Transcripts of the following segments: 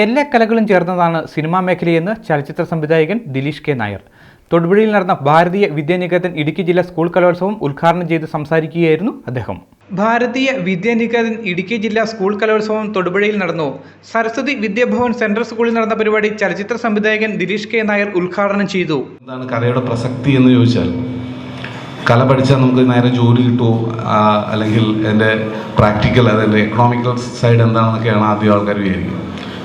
എല്ലാ കലകളും ചേർന്നതാണ് സിനിമാ മേഖലയെന്ന് ചലച്ചിത്ര സംവിധായകൻ ദിലീഷ് കെ നായർ. തൊടുപുഴയിൽ നടന്ന ഭാരതീയ വിദ്യാനികേതൻ ഇടുക്കി ജില്ലാ സ്കൂൾ കലോത്സവം ഉദ്ഘാടനം ചെയ്ത് സംസാരിക്കുകയായിരുന്നു അദ്ദേഹം. ഭാരതീയ വിദ്യാനികേതൻ ഇടുക്കി ജില്ലാ സ്കൂൾ കലോത്സവം തൊടുപുഴയിൽ നടന്നു. സരസ്വതി വിദ്യാഭവൻ സെൻട്രൽ സ്കൂളിൽ നടന്ന പരിപാടി ചലച്ചിത്ര സംവിധായകൻ ദിലീഷ് കെ നായർ ഉദ്ഘാടനം ചെയ്തു. എന്താണ് കലയുടെ പ്രസക്തി എന്ന് ചോദിച്ചാൽ കല പഠിച്ചാൽ നമുക്ക് നേരെ ജോലി കിട്ടുമോ? അല്ലെങ്കിൽ എന്റെ പ്രാക്ടിക്കൽ അതായത് എക്കണോമിക്കൽ സൈഡ് എന്താണെന്നൊക്കെയാണ് ആദ്യം ആൾക്കാർ വിചാരിക്കുക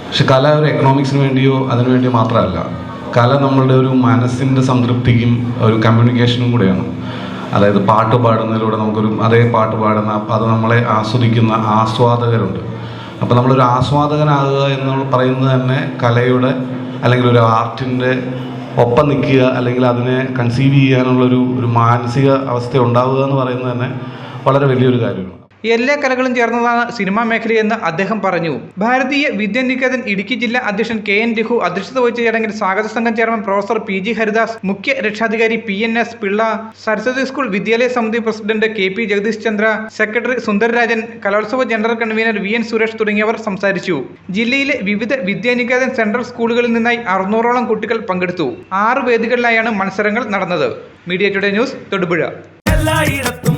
പക്ഷെ കല ഒരു എക്കണോമിക്സിന് വേണ്ടിയോ അതിനു വേണ്ടിയോ മാത്രമല്ല. കല നമ്മളുടെ ഒരു മനസ്സിന്റെ സംതൃപ്തിക്കും ഒരു കമ്മ്യൂണിക്കേഷനും കൂടെയാണ്. അതായത് പാട്ട് പാടുന്നതിലൂടെ നമുക്കൊരു അതേ പാട്ട് പാടുന്ന അത് നമ്മളെ ആസ്വദിക്കുന്ന ആസ്വാദകരുണ്ട്. അപ്പോൾ നമ്മളൊരു ആസ്വാദകനാകുക എന്ന് പറയുന്നത് തന്നെ കലയുടെ അല്ലെങ്കിൽ ഒരു ആർട്ടിന്റെ ഒപ്പം നിൽക്കുക അല്ലെങ്കിൽ അതിനെ കൺസീവ് ചെയ്യാനുള്ളൊരു ഒരു മാനസിക അവസ്ഥ ഉണ്ടാവുക എന്ന് പറയുന്നത് തന്നെ വളരെ വലിയൊരു കാര്യമാണ്. എല്ലാ കലകളും ചേർന്നതാണ് സിനിമാ മേഖലയെന്ന് അദ്ദേഹം പറഞ്ഞു. ഭാരതീയ വിദ്യാനികേതൻ ഇടുക്കി ജില്ലാ അധ്യക്ഷൻ കെ എൻ രഘു അധ്യക്ഷത വഹിച്ച ചടങ്ങിൽ സ്വാഗത സംഘം chairman professor P G Haridas മുഖ്യ രക്ഷാധികാരി P N S Pillai Saraswati school വിദ്യാലയ സമിതി president K P Jagadish Chandra secretary Sundararajan കലോത്സവ general convener V N Suresh തുടങ്ങിയവർ സംസാരിച്ചു. ജില്ലയിലെ വിവിധ വിദ്യാനികേതൻ സെൻട്രൽ സ്കൂളുകളിൽ നിന്നായി അറുന്നൂറോളം കുട്ടികൾ പങ്കെടുത്തു. ആറ് വേദികളിലായാണ് മത്സരങ്ങൾ നടന്നത്. Media today news Thodupuzha. എല്ലായിടത്തും